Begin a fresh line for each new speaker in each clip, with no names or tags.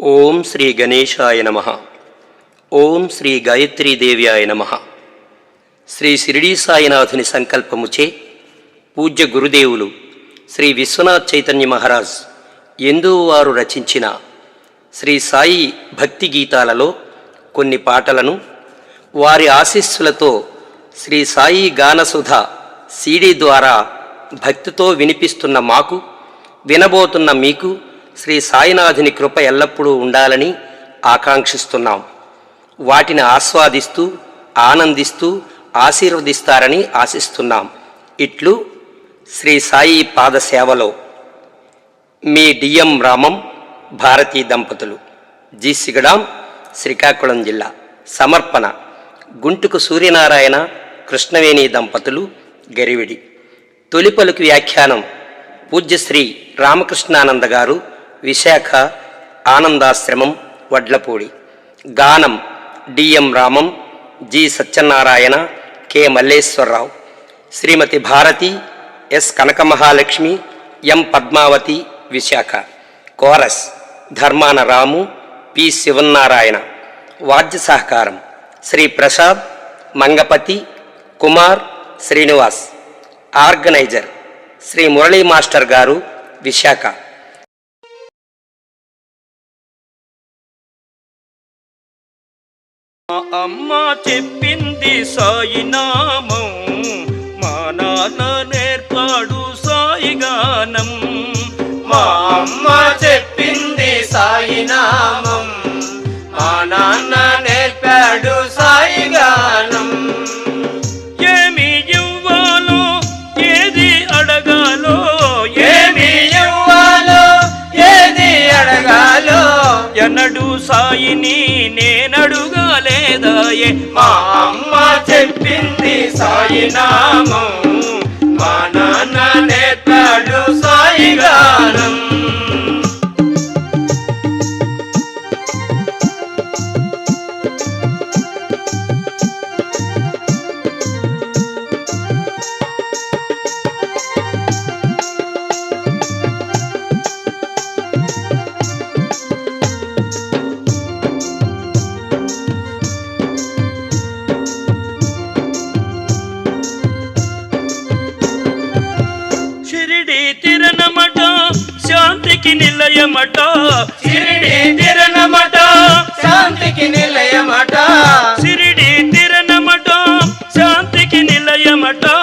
ఓం శ్రీ గణేశాయ నమ. ఓం శ్రీ గాయత్రీదేవ్యాయ నమ. శ్రీ షిరిడీ సాయినాథుని సంకల్పముచే పూజ్య గురుదేవులు శ్రీ విశ్వనాథ్ చైతన్య మహారాజ్ ఎందు వారు రచించిన శ్రీ సాయి భక్తి గీతాలలో కొన్ని పాటలను వారి ఆశీస్సులతో శ్రీ సాయి గానసుధ సీడీ ద్వారా భక్తితో వినిపిస్తున్న మాకు వినబోతున్న మీకు శ్రీ సాయినాథుని కృప ఎల్లప్పుడూ ఉండాలని ఆకాంక్షిస్తున్నాం. వాటిని ఆస్వాదిస్తూ ఆనందిస్తూ ఆశీర్వదిస్తారని ఆశిస్తున్నాం. ఇట్లు శ్రీ సాయి పాద సేవలో. మీ డిఎం రామం భారతీ దంపతులు. జి సిగడాం శ్రీకాకుళం జిల్లా. సమర్పణ. గుంటుకు సూర్యనారాయణ కృష్ణవేణి దంపతులు గరివిడి. తొలిపలుకు వ్యాఖ్యానం. పూజ్యశ్రీ రామకృష్ణానంద గారు విశాఖ ఆనందాశ్రమం వడ్లపూడి. గానం D M Ramam G Satyanarayana K Malleswara Rao. Srimati Bharati S Kanakamahalakshmi M Padmavathi Visakha. Chorus Dharmana Ramu P Sivannarayana. వాద్య సహకారం శ్రీ ప్రసాద్ మంగపతి కుమార్ శ్రీనివాస్. ఆర్గనైజర్ శ్రీ మురళీ మాస్టర్ గారు విశాఖ.
అమ్మ చెప్పింది సాయి నామం మా నాన్న నేర్పాడు సాయి గానం
మా అమ్మ చెప్పింది సాయి
నేనడుగాలేదాయే
మా అమ్మ చెప్పింది సాయి నామం మా నాన్న నేర్పాడు సాయి
கட்டா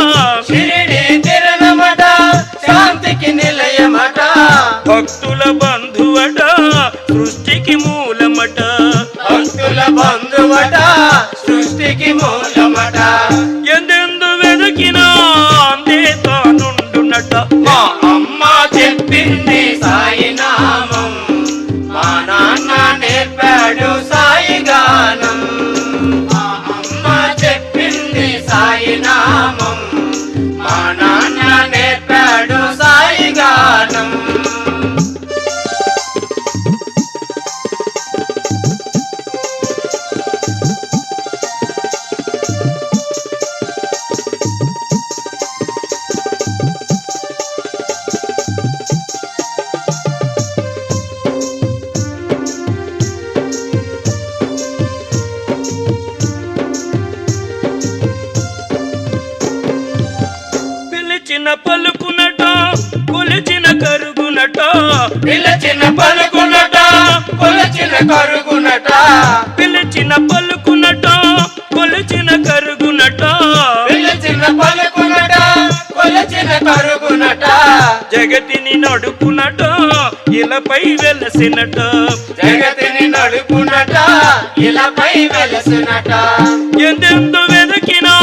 పలుకునట కొలచిన కరుగునట.
పిలిచిన పలుకునట కొలిచిన కరుగునట.
పిలచిన పలుకునట కొలచిన కరుగునట. జగతిని నడుపునట ఇలపై వెలసినట.
జగతిని నడుపునట ఇలాపై వెలసినట.
ఎందెందు వెదకినా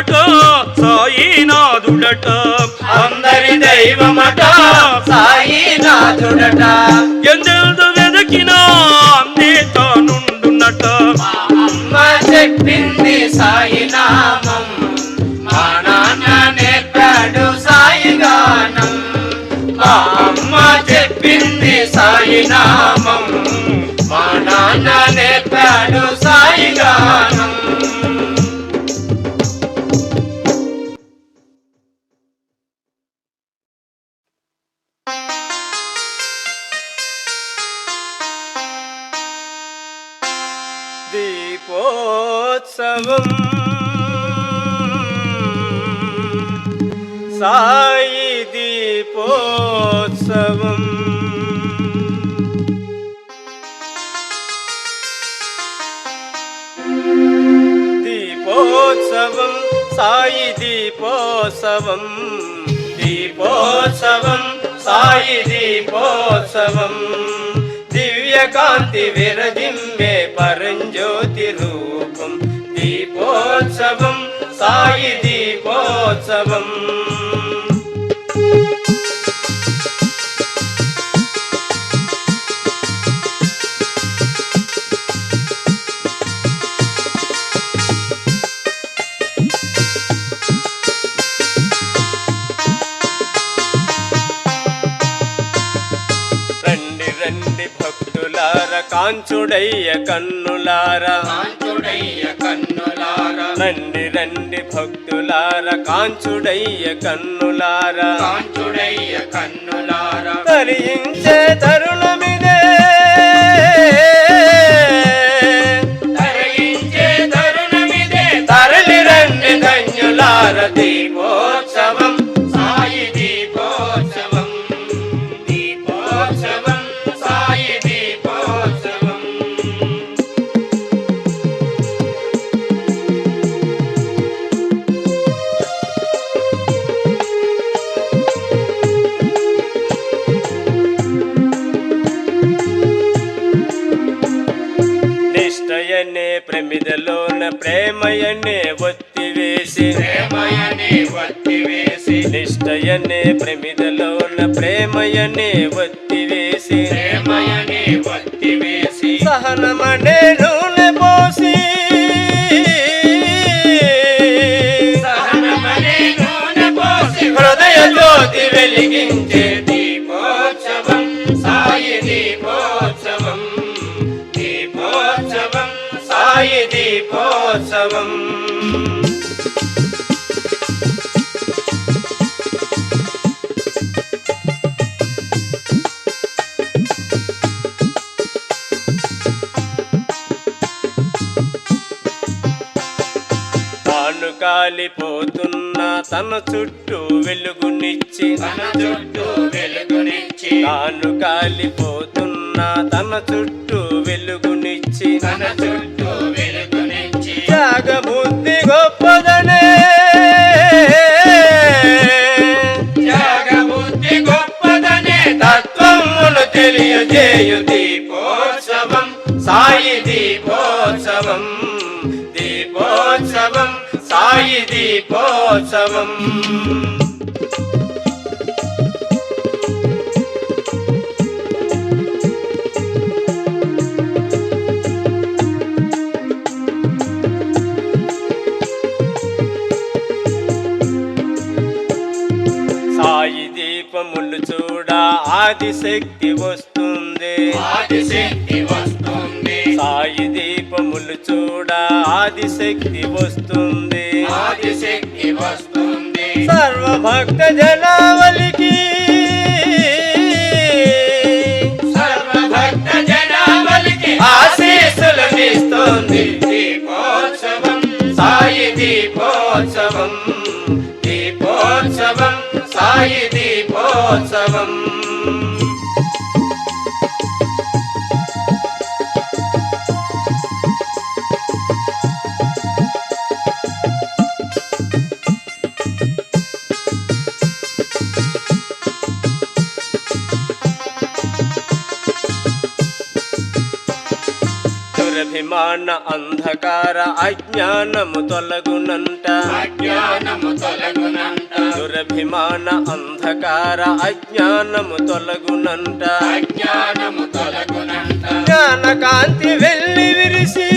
దైవమట సాయినాథుడట.
అందరి దైవమట సాయినాథుడట.
ఎందెందు వెదకినా అందే తానుండునట.
అమ్మ చెప్పింది సాయి నామం మా నాన్న నేర్పాడు సాయి గానం. మా అమ్మ చెప్పింది సాయి నామం మా నాన్న నేర్పాడు సాయి
సాయి దీపోత్సవం. దీపోత్సవం సాయి దీపోత్సవం. దీపోత్సవం సాయి దీపోత్సవం. దివ్యకాంతి విరజిమ్మే పరంజ్యోతి రూపం. దీపోత్సవం సాయి దీపోత్సవం. కాంచుడయ్య కన్నులారా.
కాంచుడయ్య కన్నులార.
రండి రండి భక్తులార కాంచుడయ్య కన్నులారా.
కాంచుడయ్య కన్నులార.
తరించే తరుణమిదే ప్రేమయనే ఒత్తివేసి
ప్రేమయనే వత్తివేసి
సహనమనే నూనె పోసి.
సహనమనే నూనె పోసి హృదయ జ్యోతి వెలిగించే దీపోత్సవం సాయి దీపోత్సవం దీపోత్సవం సాయి దీపోత్సవం.
తన చుట్టూ వెలుగునిచ్చి
తన చుట్టూ వెలుగునిచ్చి
తాను కాలిపోతున్న తన చుట్టూ వెలుగునిచ్చి
తన చుట్టూ వెలుగునిచ్చి.
త్యాగబుద్ధి గొప్పదనే.
త్యాగబుద్ధి గొప్పదనే. తత్వమును తెలియజేయు దీపోత్సవం సాయి దీపోత్సవం దీపోత్సవం. సాయి దీపోత్సవం.
సాయి దీపములు చూడ ఆదిశక్తి వస్తుంది.
ఆదిశక్తి వస్తుంది.
సాయి దీపములు చూడ ఆదిశక్తి వస్తుంది. సర్వభక్త జనావళికి
సర్వభక్త జనావళికి ఆశీస్సులు ఇస్తుంది. దీపోత్సవం సాయి దీపోత్సవం. దీపోత్సవం సాయి దీపోత్సవం.
దురభిమాన అంధకార అజ్ఞానము తొలగునంట.
అజ్ఞానము తొలగునంట.
దురభిమాన అంధకార అజ్ఞానము తొలగునంట.
అజ్ఞానము తొలగునంట.
జ్ఞాన కాంతి వెళ్ళి విరిసి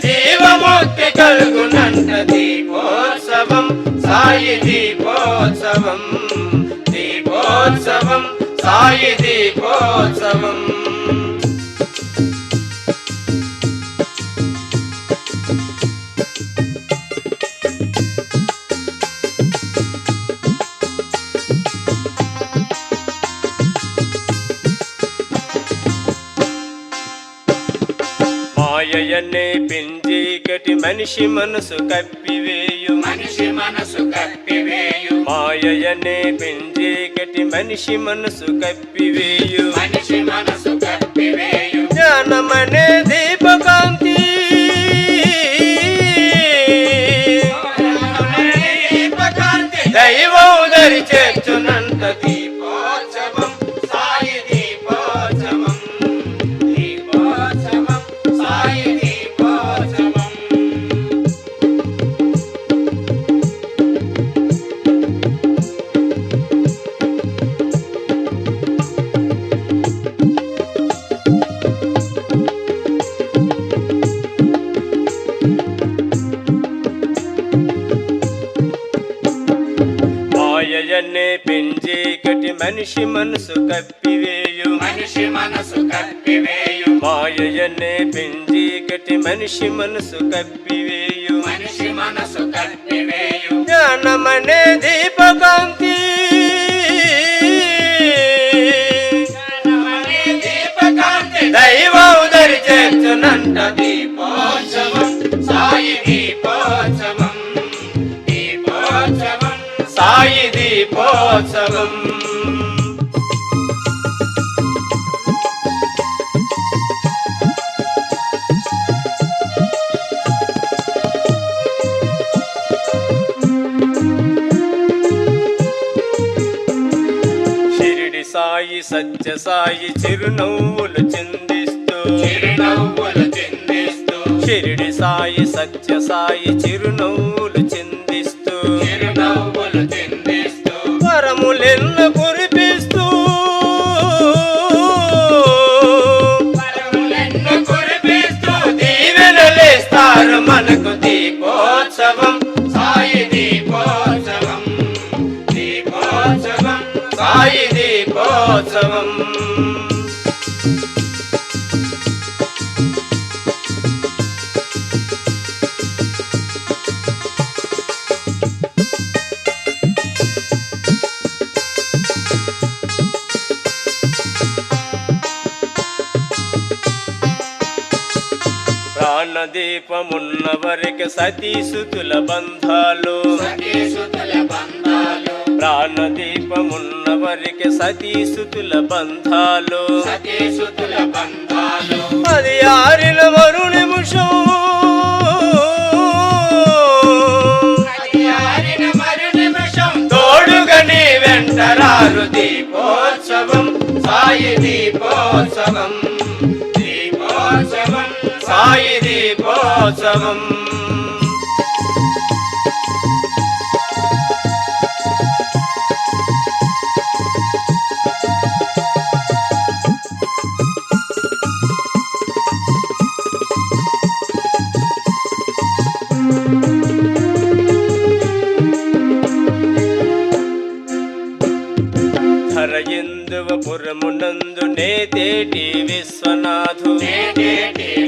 జీవముక్తి కలుగునంట. దీపోత్సవం సాయి దీపోత్సవం. సాయి దీపోత్సవం
మాయయనే పెంజీకటి మనిషి మనసు కప్పివే. కప్పివేయు
మనిషి మనసు కప్పివేయు
మాయయనే పెంజీకటి మనిషి మనసు కప్పివేయు
మనిషి మనసు కప్పివేయు
జ్ఞానమనే దీపకాంతి.
దీపకాంతి.
దైవం దరి మనిషి మనసు కప్పివేయు
మనిషి మనసు కప్పివేయు
మాయయనే పెంజీకటి మనిషి మనసు కప్పివేయు
మనిషి మనసు కప్పివేయు
జ్ఞానమనే దీపకాంతి
జ్ఞానమనే దీపకాంతి
దైవం దరి చేర్చునంట
దీపోత్సవం సాయి దీపోత్సవం దీపోత్సవం
సాయి దీపోత్సవం సాయి సత్య సాయి చిరునవ్వులు చిందిస్తూ.
చిరునవ్వులు చిందిస్తూ.
షిరిడి సాయి సత్య సాయి ప్రాణదీపమున్న వరకు సతీసుతుల బంధాలు.
సతీసుతుల బంధాలు.
ప్రాణదీపమున్న వరకు సతీసుతుల బంధాలు. అది ఆరిన మరు నిమిషం.
అది ఆరిన మరు నిమిషం.
తోడుగా నీ వెంటరారు
దీపోత్సవం సాయి దీపోత్సవం దీపోత్సవం.
సాయి దీపోత్సవం ధర ఎందువ పురమునందు నేతేటి విశ్వనాథు.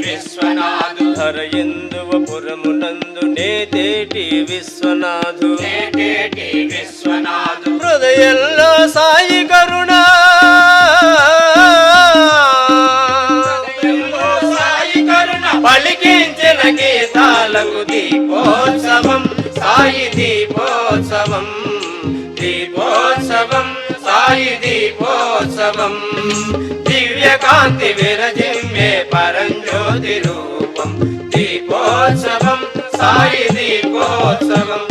విశ్వనాథు
ధర ఎందువ పురమునందు నేతేటి విశ్వనాథు
విశ్వనాథు.
హృదయంలో సాయి కరుణ.
హృదయంలో సాయి కరుణ.
పలికించిన గీతాలకు దీపోత్సవం. సాయి దీపోత్సవం. దీపోత్సవం. సాయి దీపోత్సవం దివ్యకాంతి విరజిమ్మే పరంజ్యోతి రూపం దీపోత్సవం సాయి దీపోత్సవం.